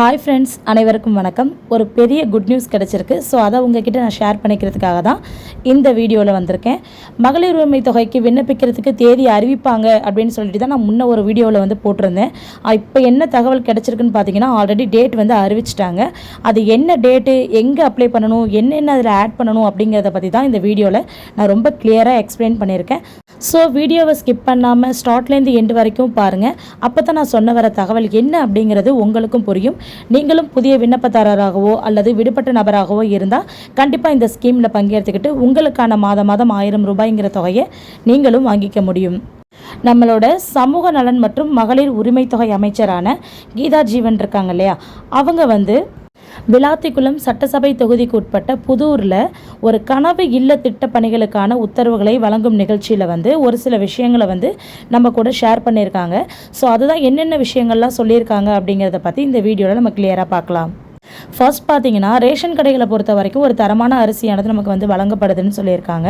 Hi friends அனைவருக்கும் வணக்கம். ஒரு பெரிய குட் நியூஸ் கிடச்சிருக்கு. ஸோ அதை உங்ககிட்ட நான் ஷேர் பண்ணிக்கிறதுக்காக தான் இந்த வீடியோவில் வந்திருக்கேன். மகளிர் உரிமை தொகைக்கு விண்ணப்பிக்கிறதுக்கு தேதி அறிவிப்பாங்க அப்படின்னு சொல்லிட்டு தான் நான் முன்ன ஒரு வீடியோவில் வந்து போட்டிருந்தேன். இப்போ என்ன தகவல் கிடச்சிருக்குன்னு பார்த்தீங்கன்னா ஆல்ரெடி டேட் வந்து அறிவிச்சிட்டாங்க. அது என்ன டேட்டு எங்கே அப்ளை பண்ணணும் என்னென்ன அதில் ஆட் பண்ணணும் அப்படிங்கிறத பற்றி தான் இந்த வீடியோவில் நான் ரொம்ப கிளியராக எக்ஸ்பிளைன் பண்ணியிருக்கேன். ஸோ வீடியோவை ஸ்கிப் பண்ணாமல் ஸ்டார்ட்லேருந்து எண்டு வரைக்கும் பாருங்கள் அப்போ தான் நான் சொன்ன வர தகவல் என்ன அப்படிங்கிறது உங்களுக்கும் புரியும். நீங்களும் புதிய விண்ணப்பதாரராகவோ அல்லது விடுபட்ட நபராகவோ இருந்தால் கண்டிப்பாக இந்த ஸ்கீமில் பங்கேற்றுக்கிட்டு உங்களுக்கான மாத மாதம் ஆயிரம் ரூபாய்ங்கிற தொகையை நீங்களும் வாங்கிக்க முடியும். நம்மளோட சமூக நலன் மற்றும் மகளிர் உரிமை தொகை அமைச்சரான கீதா ஜீவன் இருக்காங்க இல்லையா? அவங்க வந்து விளாத்திக்குளம் சட்டசபை தொகுதிக்கு உட்பட்ட புதூரில் ஒரு கனவு இல்ல திட்ட பணிகளுக்கான உத்தரவுகளை வழங்கும் நிகழ்ச்சியில் வந்து ஒரு சில விஷயங்களை வந்து நம்ம கூட ஷேர் பண்ணியிருக்காங்க. ஸோ அதுதான் என்னென்ன விஷயங்கள்லாம் சொல்லியிருக்காங்க அப்படிங்கிறத பற்றி இந்த வீடியோவில் நம்ம கிளியராக பார்க்கலாம். ஃபர்ஸ்ட் பார்த்தீங்கன்னா ரேஷன் கடைகளை பொறுத்த வரைக்கும் ஒரு தரமான அரிசியானது நமக்கு வந்து வழங்கப்படுதுன்னு சொல்லியிருக்காங்க.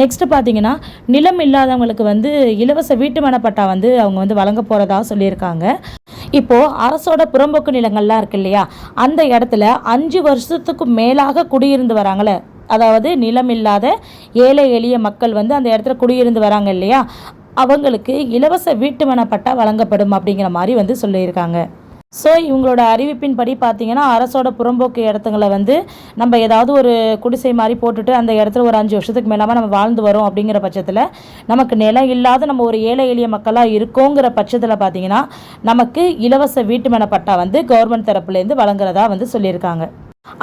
நெக்ஸ்ட் பார்த்தீங்கன்னா நிலம் இல்லாதவங்களுக்கு வந்து இலவச வீட்டு பட்டா வந்து அவங்க வந்து வழங்க போகிறதா சொல்லியிருக்காங்க. இப்போது அரசோட புறம்போக்கு நிலங்கள்லாம் இருக்கு இல்லையா? அந்த இடத்துல அஞ்சு வருஷத்துக்கு மேலாக குடியிருந்து வராங்களே. அதாவது நிலம் இல்லாத ஏழை எளிய மக்கள் வந்து அந்த இடத்துல குடியிருந்து வராங்க இல்லையா? அவங்களுக்கு இலவச வீட்டு பட்டா வழங்கப்படும் அப்படிங்கிற மாதிரி வந்து சொல்லியிருக்காங்க. ஸோ இவங்களோட அறிவிப்பின்படி பார்த்தீங்கன்னா அரசோட புறம்போக்கு இடத்துங்களை வந்து நம்ம ஏதாவது ஒரு குடிசை மாதிரி போட்டுட்டு அந்த இடத்துல ஒரு அஞ்சு வருஷத்துக்கு மேலாமல் நம்ம வாழ்ந்து வரோம் அப்படிங்கிற பட்சத்தில் நமக்கு நிலம் இல்லாத நம்ம ஒரு ஏழை எளிய மக்களாக இருக்கோங்கிற பட்சத்தில் பார்த்தீங்கன்னா நமக்கு இலவச வீட்டு பட்டா வந்து கவர்மெண்ட் தரப்புலேருந்து வழங்குறதா வந்து சொல்லியிருக்காங்க.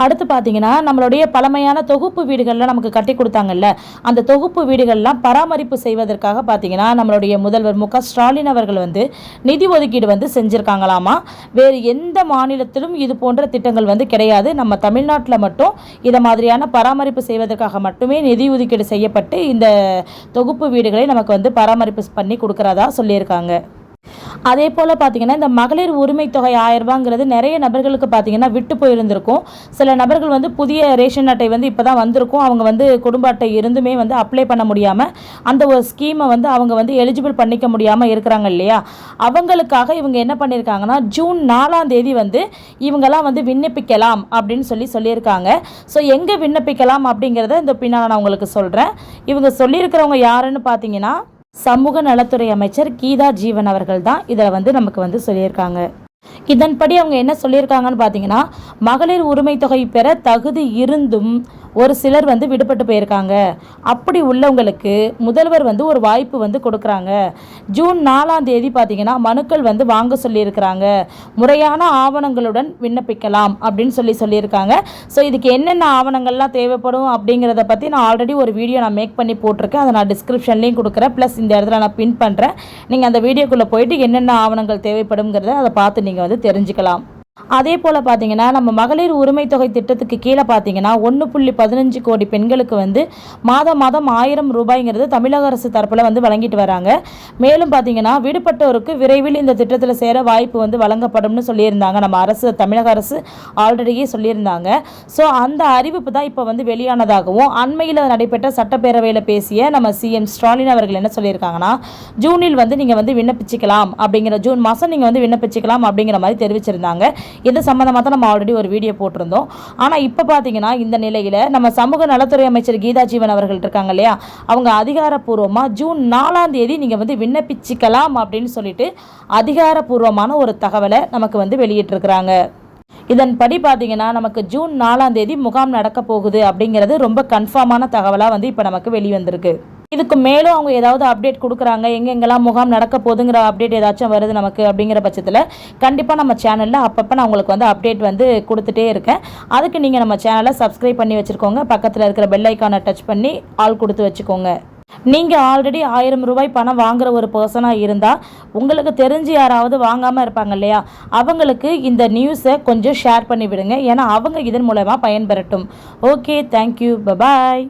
அடுத்து பார்த்தீங்கன்னா நம்மளுடைய பழமையான தொகுப்பு வீடுகள்லாம் நமக்கு கட்டி கொடுத்தாங்கல்ல அந்த தொகுப்பு வீடுகள்லாம் பராமரிப்பு செய்வதற்காக பார்த்தீங்கன்னா நம்மளுடைய முதல்வர் மு ஸ்டாலின் அவர்கள் வந்து நிதி ஒதுக்கீடு வந்து செஞ்சுருக்காங்களாமா? வேறு எந்த மாநிலத்திலும் இது போன்ற திட்டங்கள் வந்து கிடையாது. நம்ம தமிழ்நாட்டில் மட்டும் இதை மாதிரியான பராமரிப்பு செய்வதற்காக மட்டுமே நிதி ஒதுக்கீடு செய்யப்பட்டு இந்த தொகுப்பு வீடுகளை நமக்கு வந்து பராமரிப்பு பண்ணி கொடுக்குறதா சொல்லியிருக்காங்க. அதே போல் பார்த்தீங்கன்னா இந்த மகளிர் உரிமை தொகை ஆயிரம் ரூபாங்கிறது நிறைய நபர்களுக்கு பார்த்தீங்கன்னா விட்டு போயிருந்திருக்கும். சில நபர்கள் வந்து புதிய ரேஷன் அட்டை வந்து இப்போ தான் வந்திருக்கும். அவங்க வந்து குடும்ப அட்டை இருந்துமே வந்து அப்ளை பண்ண முடியாமல் அந்த ஒரு ஸ்கீமை வந்து அவங்க வந்து எலிஜிபிள் பண்ணிக்க முடியாமல் இருக்கிறாங்க இல்லையா? அவங்களுக்காக இவங்க என்ன பண்ணியிருக்காங்கன்னா ஜூன் நாலாம் தேதி வந்து இவங்கெல்லாம் வந்து விண்ணப்பிக்கலாம் அப்படின்னு சொல்லி சொல்லியிருக்காங்க. ஸோ எங்கே விண்ணப்பிக்கலாம் அப்படிங்கிறத இந்த பின்னால் நான் உங்களுக்கு சொல்கிறேன் இவங்க சொல்லியிருக்கிறவங்க யாருன்னு பார்த்தீங்கன்னா சமூக நலத்துறை அமைச்சர் கீதா ஜீவன் அவர்கள் தான் இதில் வந்து நமக்கு வந்து சொல்லியிருக்காங்க. இதன்படி அவங்க என்ன சொல்லியிருக்காங்கன்னு பார்த்தீங்கன்னா மகளிர் உரிமை தொகை பெற தகுதி இருந்தும் ஒரு சிலர் வந்து விடுபட்டு போயிருக்காங்க. அப்படி உள்ளவங்களுக்கு முதல்வர் வந்து ஒரு வாய்ப்பு வந்து கொடுக்குறாங்க. ஜூன் நாலாம் தேதி பார்த்தீங்கன்னா மனுக்கள் வந்து வாங்க சொல்லியிருக்கிறாங்க. முறையான ஆவணங்களுடன் விண்ணப்பிக்கலாம் அப்படின்னு சொல்லி சொல்லியிருக்காங்க. ஸோ இதுக்கு என்னென்ன ஆவணங்கள்லாம் தேவைப்படும் அப்படிங்கிறத பற்றி நான் ஆல்ரெடி ஒரு வீடியோ நான் மேக் பண்ணி போட்டிருக்கேன். அதை நான் டிஸ்கிரிப்ஷன்லேயும் கொடுக்குறேன். ப்ளஸ் இந்த இடத்துல நான் பின் பண்ணுறேன் நீங்கள் அந்த வீடியோக்குள்ளே போயிட்டு என்னென்ன ஆவணங்கள் தேவைப்படுங்கிறத அதை பார்த்து நீங்கள் வந்து தெரிஞ்சுக்கலாம். அதே போல் பார்த்தீங்கன்னா நம்ம மகளிர் உரிமை தொகை திட்டத்துக்கு கீழே பார்த்தீங்கன்னா ஒன்று புள்ளி பதினஞ்சு கோடி பெண்களுக்கு வந்து மாதம் மாதம் ஆயிரம் ரூபாய்ங்கிறது தமிழக அரசு தரப்பில் வந்து வழங்கிட்டு வராங்க. மேலும் பார்த்தீங்கன்னா விடுபட்டோருக்கு விரைவில் இந்த திட்டத்தில் சேர வாய்ப்பு வந்து வழங்கப்படும்னு சொல்லியிருந்தாங்க. நம்ம அரசு தமிழக அரசு ஆல்ரெடியே சொல்லியிருந்தாங்க. ஸோ அந்த அறிவிப்பு தான் இப்போ வந்து வெளியானதாகவும் அண்மையில் நடைபெற்ற சட்டப்பேரவையில் பேசிய நம்ம சிஎம் ஸ்டாலின் அவர்கள் என்ன சொல்லியிருக்காங்கன்னா ஜூனில் வந்து நீங்கள் வந்து விண்ணப்பிச்சிக்கலாம் அப்படிங்கிற ஜூன் மாதம் நீங்கள் வந்து விண்ணப்பிச்சிக்கலாம் அப்படிங்கிற மாதிரி தெரிவிச்சிருந்தாங்க. இது சம்மந்தமாக தான் நம்ம ஆல்ரெடி ஒரு வீடியோ போட்டிருந்தோம். ஆனால் இப்போ பார்த்தீங்கன்னா இந்த நிலையில் நம்ம சமூக நலத்துறை அமைச்சர் கீதா ஜீவன் அவர்கள் இருக்காங்க இல்லையா? அவங்க அதிகாரப்பூர்வமாக ஜூன் நாலாம் தேதி நீங்கள் வந்து விண்ணப்பிச்சிக்கலாம் அப்படின்னு சொல்லிட்டு அதிகாரப்பூர்வமான ஒரு தகவலை நமக்கு வந்து வெளியிட்டிருக்கிறாங்க. இதன்படி பார்த்தீங்கன்னா நமக்கு ஜூன் நாலாம் தேதி முகாம் நடக்க போகுது அப்படிங்கிறது ரொம்ப கன்ஃபார்மான தகவலாக வந்து இப்போ நமக்கு வெளிவந்திருக்கு. இதுக்கு மேலும் அவங்க ஏதாவது அப்டேட் கொடுக்குறாங்க எங்கெங்கெல்லாம் முகாம் நடக்க போதுங்கிற அப்டேட் ஏதாச்சும் வருது நமக்கு அப்படிங்கிற பட்சத்தில் கண்டிப்பாக நம்ம சேனலில் அப்பப்போ நான் உங்களுக்கு வந்து அப்டேட் வந்து கொடுத்துட்டே இருக்கேன். அதுக்கு நீங்கள் நம்ம சேனலை சப்ஸ்கிரைப் பண்ணி வச்சுருக்கோங்க. பக்கத்தில் இருக்கிற பெல் ஐக்கானை டச் பண்ணி ஆள் கொடுத்து வச்சுக்கோங்க. நீங்கள் ஆல்ரெடி ஆயிரம் ரூபாய் பணம் வாங்குகிற ஒரு பர்சனாக இருந்தால் உங்களுக்கு தெரிஞ்சு யாராவது வாங்காமல் இருப்பாங்க இல்லையா? அவங்களுக்கு இந்த நியூஸை கொஞ்சம் ஷேர் பண்ணி விடுங்க. ஏன்னா அவங்க இதன் மூலமாக பயன்பெறட்டும். Okay thank you bye bye